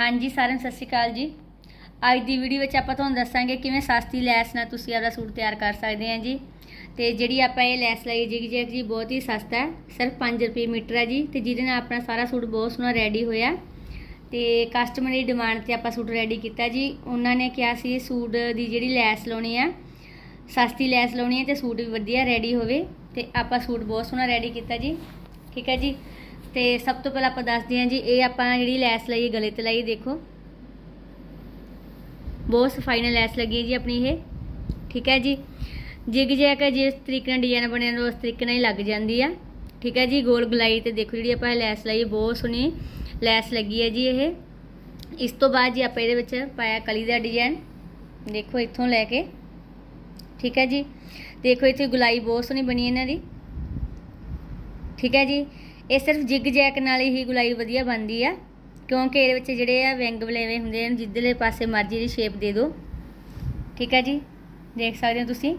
ਹਾਂਜੀ, ਸਾਰਿਆਂ ਨੂੰ ਸਤਿ ਸ਼੍ਰੀ ਅਕਾਲ ਜੀ। ਅੱਜ ਦੀ ਵੀਡੀਓ ਵਿੱਚ ਆਪਾਂ ਤੁਹਾਨੂੰ ਦੱਸਾਂਗੇ ਕਿਵੇਂ ਸਸਤੀ ਲੈਸ ਨਾਲ ਤੁਸੀਂ ਆਪਦਾ ਸੂਟ ਤਿਆਰ ਕਰ ਸਕਦੇ ਹਾਂ ਜੀ। ਤੇ ਜਿਹੜੀ ਆਪਾਂ ਇਹ ਲੈਸ ਲਈ ਜਿਗ ਜੈਗ ਜੀ ਬਹੁਤ ਹੀ ਸਸਤਾ ਹੈ, ਸਿਰਫ 5 ਰੁਪਏ ਮੀਟਰ ਹੈ ਜੀ, ਤੇ ਜਿਹਦੇ ਨਾਲ ਆਪਣਾ ਸਾਰਾ ਸੂਟ ਬਹੁਤ ਸੋਹਣਾ ਰੈਡੀ ਹੋਇਆ। ਤੇ ਕਸਟਮਰ ਦੀ ਡਿਮਾਂਡ ਤੇ ਆਪਾਂ ਸੂਟ ਰੈਡੀ ਕੀਤਾ ਜੀ। ਉਹਨਾਂ ਨੇ ਕਿਹਾ ਸੀ ਸੂਟ ਦੀ ਜਿਹੜੀ ਲੈਸ ਲਾਉਣੀ ਆ, ਸਸਤੀ ਲੈਸ ਲਾਉਣੀ ਹੈ ਤੇ ਸੂਟ ਵੀ ਵਧੀਆ ਰੈਡੀ ਹੋਵੇ। ਤੇ ਆਪਾਂ ਸੂਟ ਬਹੁਤ ਸੋਹਣਾ ਰੈਡੀ ਕੀਤਾ ਜੀ। ਠੀਕ ਹੈ ਜੀ। ਤੇ ਸਭ ਤੋਂ ਪਹਿਲਾਂ ਆਪਾਂ ਦੱਸਦੇ ਹਾਂ ਜੀ, ਇਹ ਆਪਾਂ ਜਿਹੜੀ ਲੈਸ ਲਈ, ਗਲੇ ਤੇ ਲਈ, ਦੇਖੋ। ਬਹੁਤ ਸਫ਼ਾਈ ਨਾਲ ਲੈਸ ਲੱਗੀ ਹੈ ਜੀ ਆਪਣੀ ਇਹ। ਠੀਕ ਹੈ ਜੀ? ਜਿਗ ਜੈਕ ਜਿਸ ਤਰੀਕੇ ਨਾਲ ਡਿਜ਼ਾਈਨ ਬਣਿਆ ਹੁੰਦਾ ਉਸ ਤਰੀਕੇ ਨਾਲ ਹੀ ਲੱਗ ਜਾਂਦੀ ਆ। ਠੀਕ ਹੈ ਜੀ? ਗੋਲ ਗਲਾਈ ਤੇ ਦੇਖੋ ਜਿਹੜੀ ਆਪਾਂ ਲੈਸ ਲਈ ਬਹੁਤ ਸੋਹਣੀ ਲੈਸ ਲੱਗੀ ਹੈ ਜੀ ਇਹ। ਇਸ ਤੋਂ ਬਾਅਦ ਜੀ ਆਪਾਂ ਇਹਦੇ ਵਿੱਚ ਪਾਇਆ ਕਲੀ ਦਾ ਡਿਜ਼ਾਈਨ। ਦੇਖੋ ਇੱਥੋਂ ਲੈ ਕੇ। ਠੀਕ ਹੈ ਜੀ? ਦੇਖੋ ਇੱਥੇ ਗੁਲਾਈ ਬਹੁਤ ਸੋਹਣੀ ਬਣੀ ਇਹਨਾਂ ਦੀ। ਠੀਕ ਹੈ ਜੀ? ਇਹ ਸਿਰਫ ਜਿਗ ਜੈਕ ਨਾਲ ਹੀ ਗੁਲਾਈ ਵਧੀਆ ਬਣਦੀ ਆ, ਕਿਉਂਕਿ ਇਹਦੇ ਵਿੱਚ ਜਿਹੜੇ ਆ ਵਿੰਗ ਵਲੇਵੇ ਹੁੰਦੇ ਨੇ ਜਿੱਧਰਲੇ ਪਾਸੇ ਮਰਜ਼ੀ ਦੀ ਸ਼ੇਪ ਦੇ ਦਿਓ। ਠੀਕ ਹੈ ਜੀ? ਦੇਖ ਸਕਦੇ ਹੋ ਤੁਸੀਂ?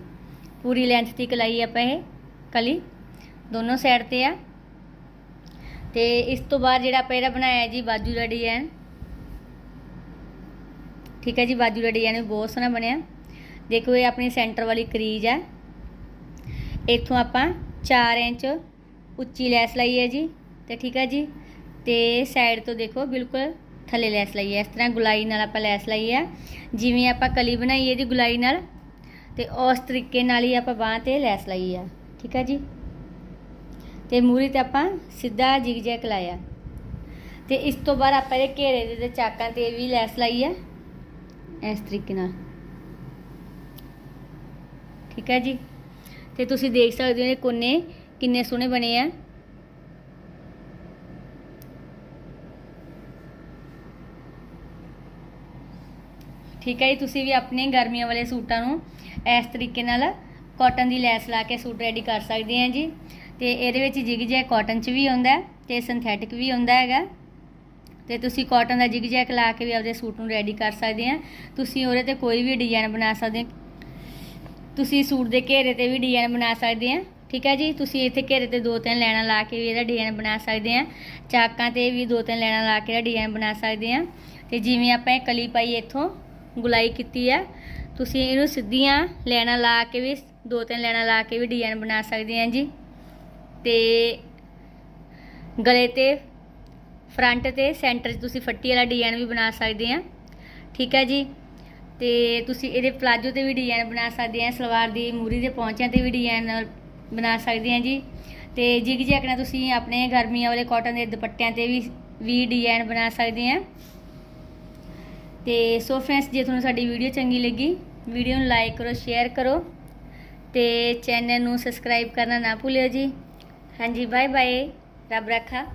ਪੂਰੀ ਲੈਂਥ ਦੀ ਕਲਾਈ ਆਪਾਂ ਇਹ, ਕਲੀ, ਦੋਨੋਂ ਸਾਈਡ ਤੇ ਆ। ਤੇ ਇਸ ਤੋਂ ਬਾਅਦ ਜਿਹੜਾ ਆਪਾਂ ਇਹਦਾ ਬਣਾਇਆ ਜੀ, ਬਾਜੂ ਦਾ ਡਿਜ਼ਾਈਨ ਠੀਕ ਹੈ ਜੀ, ਬਾਜੂ ਦਾ ਡਿਜ਼ਾਈਨ ਵੀ ਬਹੁਤ ਸੋਹਣਾ ਬਣਿਆ। ਦੇਖੋ ਇਹ ਆਪਣੀ ਸੈਂਟਰ ਵਾਲੀ ਕਰੀਜ ਆ। ਇੱਥੋਂ ਆਪਾਂ 4 ਇੰਚ ਉੱਚੀ ਲੈਸ ਲਈ ਹੈ ਜੀ, ਤੇ ਠੀਕ ਹੈ ਜੀ, ਤੇ ਸਾਈਡ ਤੋਂ ਦੇਖੋ ਬਿਲਕੁਲ ਥੱਲੇ ਲੈਸ ਲਈ ਹੈ, ਇਸ ਤਰ੍ਹਾਂ ਗੁਲਾਈ ਨਾਲ ਆਪਾਂ ਲੈਸ ਲਈ ਹੈ, ਜਿਵੇਂ ਆਪਾਂ ਕਲੀ ਬਣਾਈ ਹੈ ਜੀ ਗੁਲਾਈ ਨਾਲ, ਤੇ ਉਸ ਤਰੀਕੇ ਨਾਲ ਹੀ ਆਪਾਂ ਬਾਹ ਤੇ ਲੈਸ ਲਈ ਆ ਠੀਕ ਹੈ ਜੀ, ਤੇ ਮੂਰੀ ਤੇ ਆਪਾਂ ਸਿੱਧਾ ਜਿਗ ਜੈਕ ਲਾਇਆ ਤੇ ਇਸ ਤੋਂ ਬਾਅਦ ਆਪਾਂ ਇਹਦੇ ਘੇਰੇ ਦੇ ਚਾਕਾਂ ਤੇ ਵੀ ਲੈਸ ਲਾਈ ਹੈ, ਇਸ ਤਰੀਕੇ ਨਾਲ, ਠੀਕ ਹੈ ਜੀ, ਤੇ ਤੁਸੀਂ ਦੇਖ ਸਕਦੇ ਹੋ ਇਹ ਕੋਨੇ ਕਿੰਨੇ ਸੋਹਣੇ ਬਣੇ ਆ। ਠੀਕ ਹੈ ਜੀ, ਤੁਸੀਂ ਵੀ ਆਪਣੇ ਗਰਮੀਆਂ ਵਾਲੇ ਸੂਟਾਂ ਨੂੰ ਇਸ ਤਰੀਕੇ ਨਾਲ ਕਾਟਨ ਦੀ ਲੈਸ ਲਾ ਕੇ ਸੂਟ ਰੈਡੀ ਕਰ ਸਕਦੇ ਆ ਜੀ। ਤੇ ਇਹਦੇ ਵਿੱਚ ਜਿਗ ਜੈਕ ਕਾਟਨ ਚ ਵੀ ਆਉਂਦਾ ਹੈ ਤੇ ਸਿੰਥੈਟਿਕ ਵੀ ਆਉਂਦਾ ਹੈਗਾ। ਤੇ ਤੁਸੀਂ ਕਾਟਨ ਦਾ ਜਿਗ ਜੈਕ ਲਾ ਕੇ ਵੀ ਆਪਦੇ ਸੂਟ ਨੂੰ ਰੈਡੀ ਕਰ ਸਕਦੇ ਆ ਤੁਸੀਂ ਉਹਦੇ ਤੇ ਕੋਈ ਵੀ ਡਿਜ਼ਾਈਨ ਬਣਾ ਸਕਦੇ ਆ ਤੁਸੀਂ ਸੂਟ ਦੇ ਘੇਰੇ ਤੇ ਵੀ ਡਿਜ਼ਾਈਨ ਬਣਾ ਸਕਦੇ ਆ ਠੀਕ ਹੈ ਜੀ? ਤੁਸੀਂ ਇੱਥੇ ਘੇਰੇ ਤੇ ਦੋ ਤਿੰਨ ਲਾਈਨਾਂ ਲਾ ਕੇ ਵੀ ਇਹਦਾ ਡਿਜ਼ਾਈਨ ਬਣਾ ਸਕਦੇ ਆ। ਚਾਕਾਂ ਤੇ ਵੀ ਦੋ ਤਿੰਨ ਲਾਈਨਾਂ ਲਾ ਕੇ ਇਹਦਾ ਡਿਜ਼ਾਈਨ ਬਣਾ ਸਕਦੇ ਆ। ਤੇ ਜਿਵੇਂ ਆਪਾਂ ਇਹ ਕਲੀ ਪਾਈ ਇੱਥੋਂ ਗੁਲਾਈ ਕੀਤੀ ਆ, ਤੁਸੀਂ ਇਹਨੂੰ ਸਿੱਧੀਆਂ ਲਾਈਨਾਂ ਲਾ ਕੇ ਵੀ, ਦੋ ਤਿੰਨ ਲਾਈਨਾਂ ਲਾ ਕੇ ਵੀ ਡਿਜ਼ਾਈਨ ਬਣਾ ਸਕਦੇ ਆ ਜੀ। ਤੇ ਗਲੇ ਤੇ ਫਰੰਟ ਤੇ ਸੈਂਟਰ 'ਚ ਤੁਸੀਂ ਫੱਟੀ ਵਾਲਾ ਡਿਜ਼ਾਈਨ ਵੀ ਬਣਾ ਸਕਦੇ ਆ। ਠੀਕ ਹੈ ਜੀ? ਤੇ ਤੁਸੀਂ ਇਹਦੇ ਪਲਾਜੋ ਤੇ ਵੀ ਡਿਜ਼ਾਈਨ ਬਣਾ ਸਕਦੇ ਆ, ਸਲਵਾਰ ਦੀ ਮੂਰੀ ਦੇ ਪੌਂਚਿਆਂ ਤੇ ਵੀ ਡਿਜ਼ਾਈਨ ਬਣਾ ਸਕਦੇ ਹਾਂ ਜੀ। ਤੇ ਜਿਗ ਜੈਕ ਨਾਲ ਤੁਸੀਂ ਆਪਣੇ ਗਰਮੀਆਂ ਵਾਲੇ ਕਾਟਨ ਦੇ ਦੁਪੱਟਿਆਂ ਤੇ ਵੀ ਵੀ ਡਿਜ਼ਾਈਨ ਬਣਾ ਸਕਦੇ ਆ ਤੇ ਸੋ ਫਰੈਂਡਸ ਜੇ ਤੁਹਾਨੂੰ ਸਾਡੀ ਵੀਡੀਓ ਚੰਗੀ ਲੱਗੀ ਵੀਡੀਓ ਨੂੰ ਲਾਈਕ ਕਰੋ ਸ਼ੇਅਰ ਕਰੋ। ਤੇ ਚੈਨਲ ਨੂੰ ਸਬਸਕ੍ਰਾਈਬ ਕਰਨਾ ਨਾ ਭੁੱਲਿਓ ਜੀ। ਹਾਂਜੀ ਬਾਏ ਬਾਏ ਰੱਬ ਰੱਖਾ।